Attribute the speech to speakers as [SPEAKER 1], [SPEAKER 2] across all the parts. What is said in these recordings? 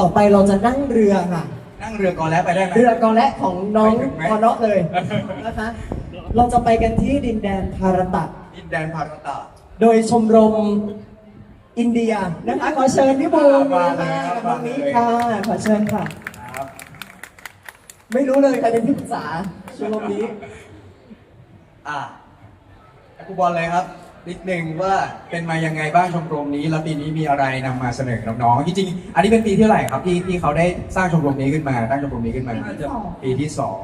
[SPEAKER 1] ต่อไปเราจะนั่งเรือค่ะ
[SPEAKER 2] นั่งเรือกอแล้วไปได้ไหม
[SPEAKER 1] เรือกอและของน้อง
[SPEAKER 2] ไปถึงไหม
[SPEAKER 1] กอเนาะเลยนะคะ เราจะไปกันที่ดินแดนภารตะ
[SPEAKER 2] ดินแดนพารตะ
[SPEAKER 1] โดยชมรมอินเดียนะคะขอเชิญพี่บูม
[SPEAKER 2] มาเลยครับ
[SPEAKER 1] ตรงนี้ค่ะขอเชิญค่ะ
[SPEAKER 2] ครับ
[SPEAKER 1] ไม่รู้เลยใครเป็นที่ปรึกษาชมรมนี้
[SPEAKER 2] อะให้ครูบอลเลยครับ นิดนึงว่าเป็นมายังไงบ้างชมรมนี้ แล้วปีนี้มีอะไรนำมาเสนอน้องๆจริงๆอันนี้เป็นปีที่เท่าไหร่ครับที่ที่เขาได้สร้างชมรมนี้ขึ้นมาตั้งชมรมนี้ขึ้นมา
[SPEAKER 3] ปีที่สอง
[SPEAKER 2] ปีที่สอง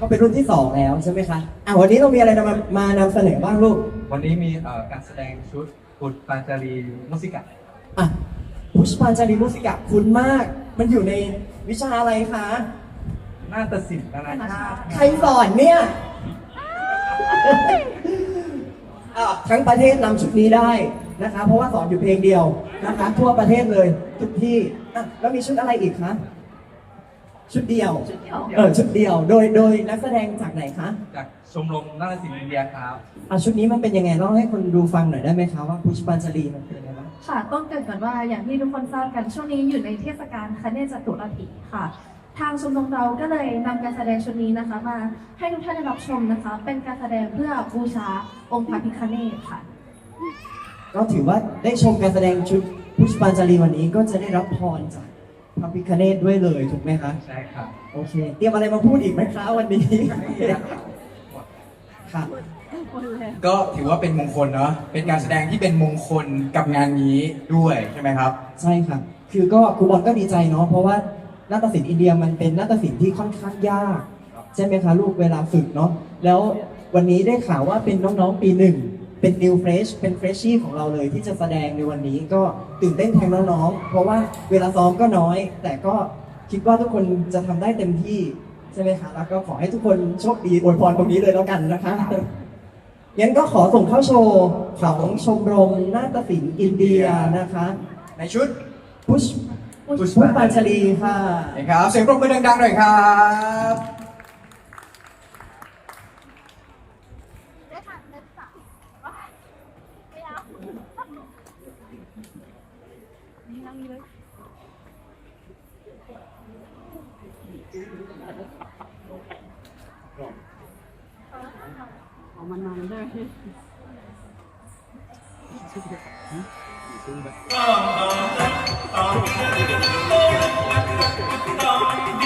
[SPEAKER 1] ก็เป็นรุ่นที่สองแล้วใช่ไหมคะอะวันนี้เรามีอะไรนำมามานำเสนอบ้างลูก
[SPEAKER 4] วันนี้มีเอ่อการแสดงชุดปุตปาจารีมุสิกะ
[SPEAKER 1] อะพุชปันจารีมุสิกะคุ้นมาก มันอยู่ในวิชาอะไรคะ
[SPEAKER 4] นาฏศิลป์นานาชาติ
[SPEAKER 1] ใครสอนเนี่ยอะ ทั้งประเทศนำชุดนี้ได้นะคะ เพราะว่าสอนอยู่เพลงเดียวนะคะทั่วประเทศเลยทุกที่อะแล้วมีชุดอะไรอีกคะชุดเดียว
[SPEAKER 3] ชุดเดียว
[SPEAKER 1] เออชุดเดียวโดยโดยนักแสดงจากไหนคะ
[SPEAKER 4] จากชมรมนาฏศิลป์อินเดียครับ
[SPEAKER 1] อะชุดนี้มันเป็นยังไงเล่าให้คนดูฟังหน่อยได้ไหมคะว่าพุชปันจารีมันเป็นยังไงบ้าง
[SPEAKER 3] ค่ะต้องเกรินก่อนว่าอย่างที่ทุกคนทราบกันช่วงนี้อยู่ในเทศกาลคเนศจตุรถิค่ะ ทางชมรมเราก็เลยนำการแสดงชุดนี้นะคะ มาให้ทุกท่านได้รับชมนะคะ เป็นการแสดงเพื่อบูชาองค์พระพิฆเนศค่ะ
[SPEAKER 1] ก็ถือว่าได้ชมการแสดงชุดพุชปันจารีวันนี้ก็จะได้รับพรจากพระพิคเนตด้วยเลยถูกไหมคะ
[SPEAKER 4] ใช่ครับ
[SPEAKER 1] โอเค เตรียมอะไรมาพูดอีกไหมคะวันนี้ ค่ะ
[SPEAKER 2] ก็ถือว่าเป็นมงคลเนาะเป็นการแสดงที่เป็นมงคลกับงานนี้ด้วยใช่ไหมครับ
[SPEAKER 1] ใช่ครับคือก็ครูบอลก็ดีใจเนาะ เพราะว่า นาฏศิลป์อินเดียมันเป็นนาฏศิลป์ที่ค่อนข้างยาก ใช่ไหมคะลูกเวลาฝึกเนาะแล้ววันนี้ได้ข่าวว่าเป็นน้องๆปีหนึ่งเป็น new fresh เป็น freshie ของเราเลยที่จะแสดงในวันนี้ก็ตื่นเต้นแทนน้องๆเพราะว่าเวลาซ้อมก็น้อย แต่ก็คิดว่าทุกคนจะทำได้เต็มที่ใช่ไหมคะแล้วก็ขอให้ทุกคนโชคดีอวยพรตรงนี้เลยแล้วกันนะคะงั้นก็ขอส่งเข้าโชว์ของชมรมนาฏศิลป์อินเดียนะคะ
[SPEAKER 2] ในชุด
[SPEAKER 1] พุช
[SPEAKER 2] พุ
[SPEAKER 1] พุ
[SPEAKER 2] ช
[SPEAKER 1] ชปัญชลีค่ะ
[SPEAKER 2] นะครับ เสียงปรบมือดังๆหน่อยครับ
[SPEAKER 5] come Bye.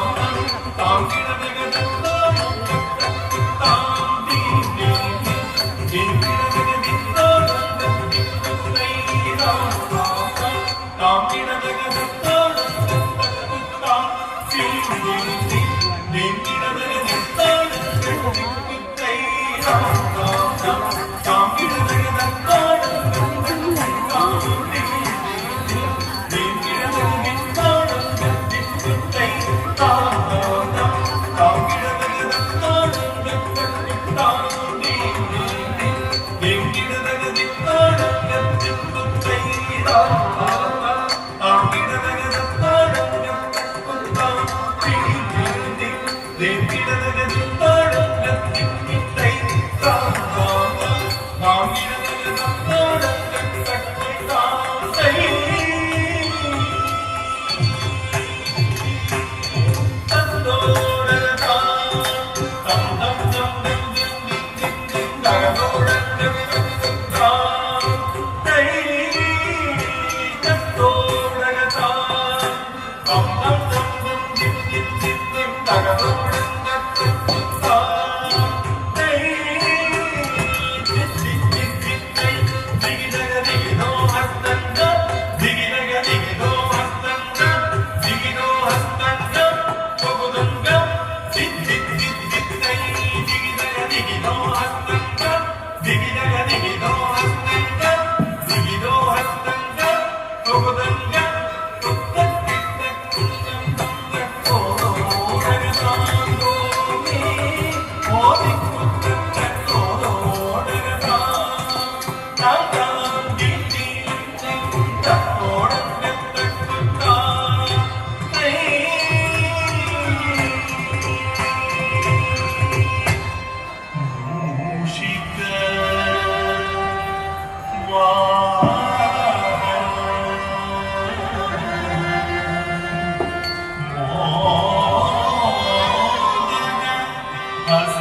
[SPEAKER 5] us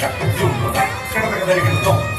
[SPEAKER 5] เทส